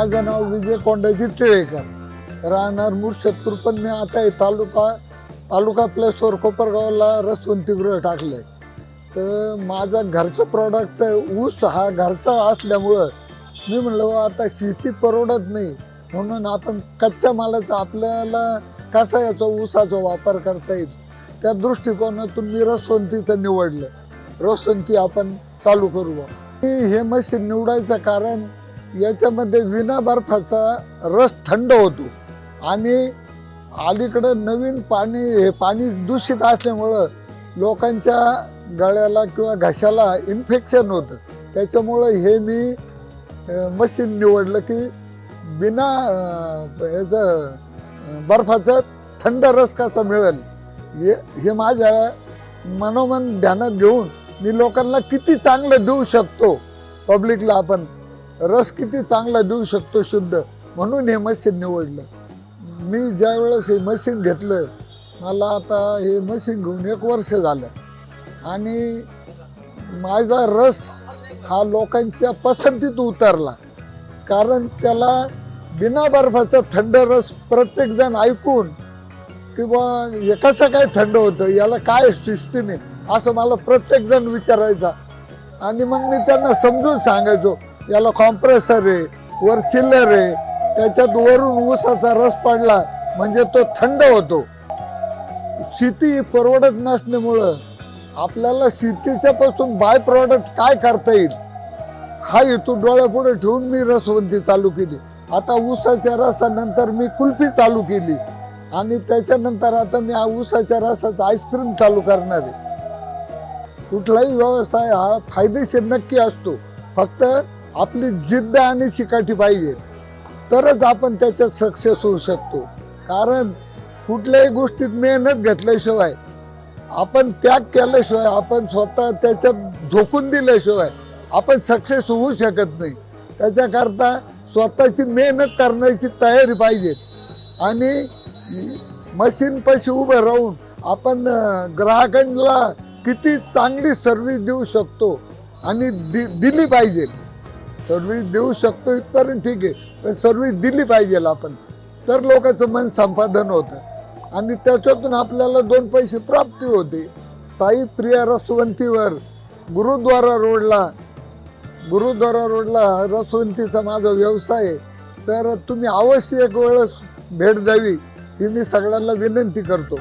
माझं नाव विजय कोंडाजी टिळेकर. राहणार मुर्शदपूर पण मी आता हे तालुका तालुका प्लेसवर कोपरगावला रसवंतीगृह टाकलंय. तर माझा घरचं प्रॉडक्ट ऊस हा घरचा असल्यामुळं मी म्हणलं आता शेती परवडत नाही. म्हणून आपण कच्च्या मालाचा आपल्याला कसा याचा ऊसाचा वापर करता येईल? त्या दृष्टिकोनातून मी रसवंतीचं निवडलं. रसवंती आपण चालू करू मी हे मशीन निवडायचं कारण याच्यामध्ये विना बर्फाचा रस थंड होतो. आणि अलीकडं नवीन पाणी हे पाणी दूषित असल्यामुळं लोकांच्या गळ्याला किंवा घशाला इन्फेक्शन होतं. त्याच्यामुळं हे मी मशीन निवडलं की बिना याचं बर्फाचं थंड रस कसा मिळेल? हे हे माझ्या मनोमन ध्यानात घेऊन मी लोकांना किती चांगलं देऊ शकतो? पब्लिकला आपण रस किती चांगला देऊ शकतो शुद्ध? म्हणून हे मशीन निवडलं. मी ज्या वेळेस हे मशीन घेतलं मला आता हे मशीन घेऊन एक वर्ष झालं. आणि माझा रस हा लोकांच्या पसंतीत उतरला. कारण त्याला बिना बर्फाचा थंड रस प्रत्येकजण ऐकून किंवा हे कसं काय थंड होतं? याला काय सिस्टीम आहे असं मला प्रत्येकजण विचारायचा. आणि मग मी त्यांना समजून सांगायचो याला कॉम्प्रेसर आहे वर चिल्लर आहे. त्याच्यात वरून ऊसाचा रस पडला म्हणजे तो थंड होतो. शेती परवडत नसल्यामुळं आपल्याला शेतीच्या पासून बाय प्रॉडक्ट काय करता येईल? हा हेतू डोळ्यापुढे ठेवून मी रसवंती चालू केली. आता ऊसाच्या रसानंतर मी कुल्फी चालू केली. आणि त्याच्यानंतर आता मी ऊसाच्या रसाचं आईस्क्रीम चालू करणार आहे. कुठलाही व्यवसाय हा फायदेशीर नक्की असतो. फक्त आपली जिद्द आणि चिकाटी पाहिजे. तरच आपण त्याच्यात सक्सेस होऊ शकतो. कारण कुठल्याही गोष्टीत मेहनत घेतल्याशिवाय आपण त्याग केल्याशिवाय आपण स्वतः त्याच्यात झोकून दिल्याशिवाय आपण सक्सेस होऊ शकत नाही. त्याच्याकरता स्वतःची मेहनत करण्याची तयारी पाहिजे. आणि मशीनपाशी उभं राहून आपण ग्राहकांना किती चांगली सर्व्हिस देऊ शकतो आणि दि दिली पाहिजे. सर्व्हिस देऊ शकतो इथपर्यंत ठीक आहे पण सर्व्हिस दिली पाहिजे आपण. तर लोकांचं मन संपादन होतं. आणि त्याच्यातून आपल्याला दोन पैसे प्राप्ती होते. साई प्रिया रसवंतीवर गुरुद्वारा रोडला गुरुद्वारा रोडला रसवंतीचा माझा व्यवसाय आहे. तर तुम्ही अवश्य एक वेळेस भेट द्यावी ही मी सगळ्यांना विनंती करतो.